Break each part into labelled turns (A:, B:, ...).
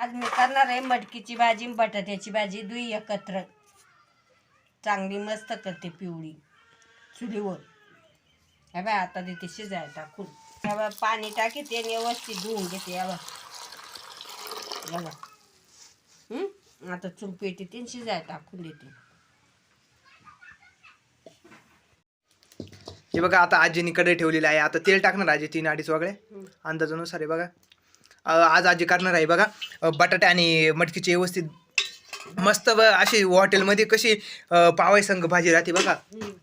A: आज मी करणार आहे मटकीची भाजी बटाट्याची भाजी दुई एकत्र. चांगली मस्त करते पिवळी चुलीवर. हे बाय आता देते शिजायला टाकून. बघ, पाणी टाकीते आणि व्यवस्थित धुवून घेते या? आता चूल पेटी तीन शिजायला टाकून देते.
B: हे बघा आता आजीनी कडे ठेवलेली आहे. आता तेल टाकणार आजी तीन अडीच वगळे.
A: हं.
B: अंदाजानुसार आहे बघा. आज आजी करणार आहे बघा. बटाटे आणि मटकीची व्यवस्थित मस्त अशी हॉटेलमध्ये कशी अं, पावाई संघ भाजी राहते बघा.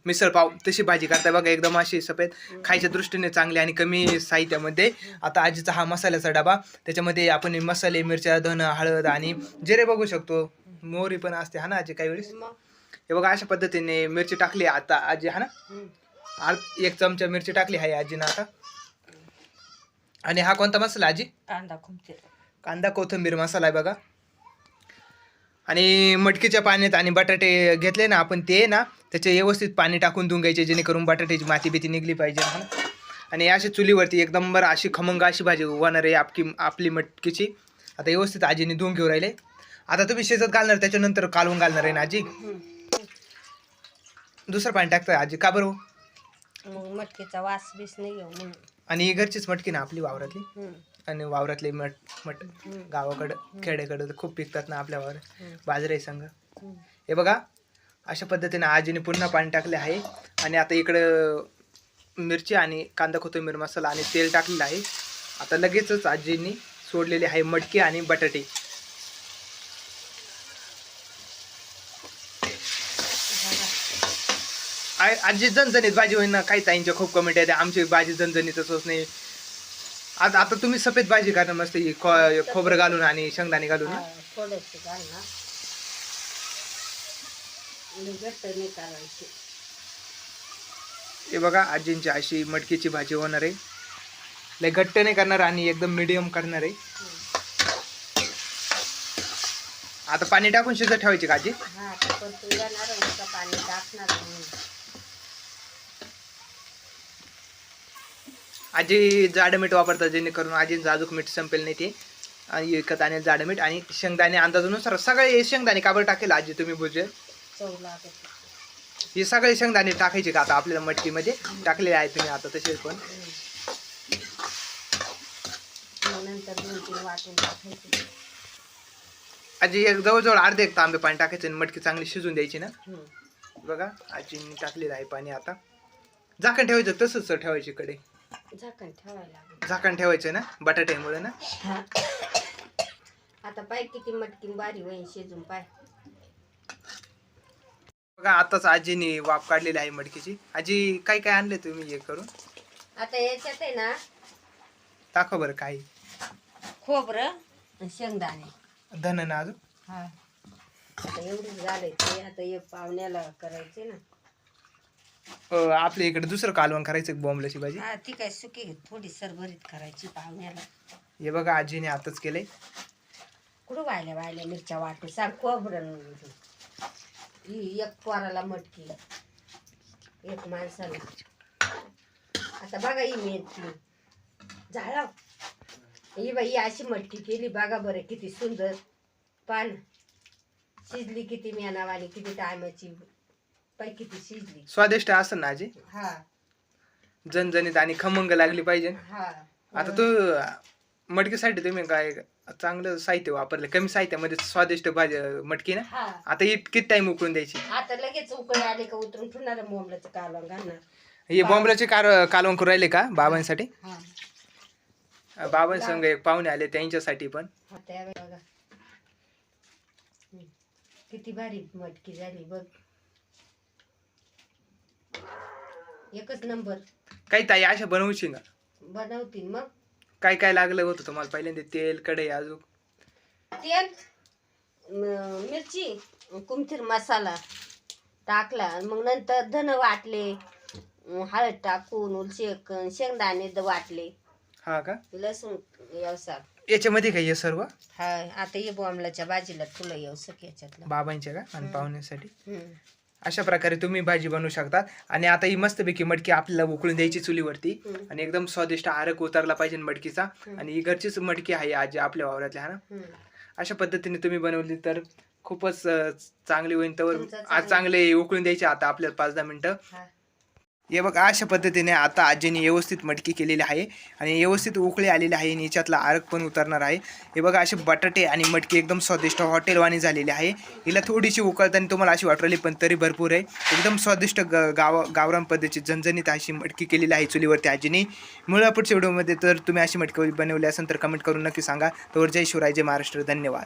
B: मिसळ पाव तशी भाजी करताय बघा एकदम अशी सफेद खायच्या दृष्टीने चांगली आणि कमी साहित्यामध्ये. आता आजीचा हा मसाल्याचा डबा त्याच्यामध्ये आपण मसाले मिरच्या धन हळद आणि जिरे बघू शकतो. मोहरी पण असते हा ना आजी काही वेळेस? हे बघा अशा पद्धतीने मिरची टाकली आता आजी हा ना? एक चमचा मिरची टाकली आहे आजीनं आता. आणि हा कोणता मसाला आजी?
A: कांदा खूप
B: कांदा कोथिंबीर मसाला आहे बघा. आणि मटकीच्या पाण्यात आणि बटाटे घेतले ना आपण ते ना त्याचे व्यवस्थित पाणी टाकून धुवून घ्यायचे जेणेकरून बटाट्याची माती बिती निघली पाहिजे. आणि अशी चुलीवरती एकदम बरं अशी खमंग अशी भाजी होणार आहे आपकी आपली मटकीची. आता व्यवस्थित आजीने धुवून घेऊन राहिले. आता तुम्ही शेतात घालणार त्याच्यानंतर कालवून घालणार आहे ना आजी. दुसरं पाणी टाकतोय आजी. का बरं हो?
A: मटकीचा वास बीस नाही घेऊ
B: आणि घरचीच मटकी ना आपली वावरातली. आणि वावरातले मट मट. गावाकडं खेड्याकडं तर खूप पिकतात ना आपल्या वावर. बाजरे संघ
A: हं.
B: हे बघा अशा पद्धतीने आजीने पुन्हा पाणी टाकले आहे आणि आता इकडं मिरची आणि कांदा कोथिंबीर मसाला आणि तेल टाकलेलं आहे आता लगेचच आजींनी सोडलेली आहे मटकी आणि बटाटे आ- आजी झणझणीत भाजी होईना काही ताईंच्या खूप कमेंट आहेत आमची भाजी झणझणीतच होत नाही. आता आता तुम्ही सफेद भाजी करा मस्त ही खो- खोबरं घालून आणि शेंगदाणे घालून ना
A: हा, थोडंसं घाल ना. लई घट्ट नाही करायची.
B: हे बघा आजींची अशी मटकीची भाजी होणार आहे. लय घट्ट नाही करणार आणि एकदम मिडियम करणार आहे. आता पाणी टाकून शिजत ठेवायची का आजी?
A: हा आता परतून जाणार आणि का पाणी टाकणार म्हणून.
B: आजी जाडं मीठ वापरतात जेणेकरून आजींचं अजून मीठ संपेल नाही ते. आणि विकत आणेल जाडं मीठ आणि शेंगदाणे अंदाजानुसार सगळे शेंगदाणे काबर टाकेल आजी तुम्ही
A: लागत.
B: हे सगळे शेंगदाणे टाकायचे का आता आपल्याला मटकीमध्ये? टाकलेले आहे तुम्ही आता तसेच पण. आजी एक जवळजवळ अर्धे एक तांबे पाणी टाकायचे आणि मटकी चांगली शिजून द्यायची ना. बघा आजींनी टाकलेलं आहे पाणी आता. झाकण ठेवायचं तसंच ठेवायची कडे
A: झाकण ठेवायला लागेल.
B: झाकण ठेवायचं ना? बटाट्यामुळे ना?
A: हा. आता पाय किती मटकीन बारी होईन शिजून पाय.
B: बघा आताच आजीनी वाफ काढलेली आहे मडकीची आजी काय काय आणले तुम्ही हे करून?
A: आता याच्यात आहे ना
B: दाखवा बरं काय
A: खोबरं आणि शेंगदाणे.
B: धन ना अजून?
A: हा. आता एवढंच झालंय ते आता हे पाहुण्याला करायचे ना.
B: अं, आपल्या इकडे दुसरं कालवण करायचं बॉम्बलाची भाजी?
A: हा ती काय सुकी थोडी सरभरीत करायची पाहुण्याला.
B: हे बघा आजीने आताच केलंय.
A: कुठं वायल्या वायल्या मिरच्या वाटू सांग खोबरं ही एक पोराला मटकी. एक माणसाला. आता बघा ही मेथी. झाला. ही बाई ही अशी मटकी केली. बघा बरं किती सुंदर. पान. शिजली किती मेनावाली किती टायमाची शिजली.
B: स्वादिष्ट असं ना आजी?
A: हा.
B: जनजणीत आणि खमंग लागली पाहिजे.
A: हा.
B: आता तू मटकीसाठी तुम्ही काय चांगलं साहित्य वापरलं? कमी साहित्यामध्ये स्वादिष्ट भाजी मटकी ना?
A: हा.
B: आता ही किती टाइम उकळून द्यायची.
A: आता लगेच उकळी आले का उतरून ठेवणार मोमलाचं कालवण घालणार
B: हे बॉम्बलाचे कार कालवण करून राहिले का बाबांसाठी?
A: हा.
B: बाबांसंग एक पाहुणे आले त्यांच्यासाठी पण.
A: हा त्यावेळी बघा. हम्म. किती भारी मटकी झाली बघ. एकच नंबर.
B: काही ताई अशा बनवशी ना?
A: बनवतील मग.
B: काय काय लागलं होतं तुम्हाला? पहिल्यांदा तेल कढई अजून?
A: तेल म- मिरची कुमथीर मसाला टाकला. मग नंतर धन वाटले अं, हळद टाकून उलशेक शेंगदाणे द वाटले.
B: हा का?
A: लसूण व्यवसाय.
B: याच्यामध्ये काय हे सर्व?
A: हा आता ये बॉम्बलाच्या बाजीला तुला व्यवसाय याच्यातलं.
B: बाबांच्या का? आणि
A: हम्म.
B: पाहुण्यासाठी?
A: हम्म.
B: अशा प्रकारे तुम्ही भाजी बनवू शकता आणि आता ही मस्तपैकी मटकी आपल्याला उकळून द्यायची चुलीवरती. आणि एकदम स्वादिष्ट आरक उतरला पाहिजे मटकीचा. आणि ही घरचीच मटकी आहे आजी आपल्या वावरातल्या हा ना. अशा पद्धतीने तुम्ही बनवली तर खूपच चांगली होईल तर आज
A: चांगलं.
B: चांगले उकळून द्यायचे आता आपल्याला पाच दहा मिनिटं
A: हे
B: बघा अशा पद्धतीने आता आजीने व्यवस्थित मटकी केलेली आहे आणि व्यवस्थित उकळी आलेली आहे. आणि याच्यातला आरग पण उतरणार आहे. हे बघा असे बटाटे आणि मटकी एकदम स्वादिष्ट हॉटेलवाणी झालेली आहे. हिला थोडीशी उकळताना तुम्हाला अशी वाटली पण तरी भरपूर आहे. एकदम स्वादिष्ट ग गाव गावरान पद्धतीची झणझणीत अशी मटकी केलेली आहे चुलीवरती आजीने. मुळा पुढच्या व्हिडिओमध्ये तर तुम्ही अशी मटकी बनवली असेल तर कमेंट करून नक्की सांगा. तर जय शिवराय जय महाराष्ट्र. धन्यवाद.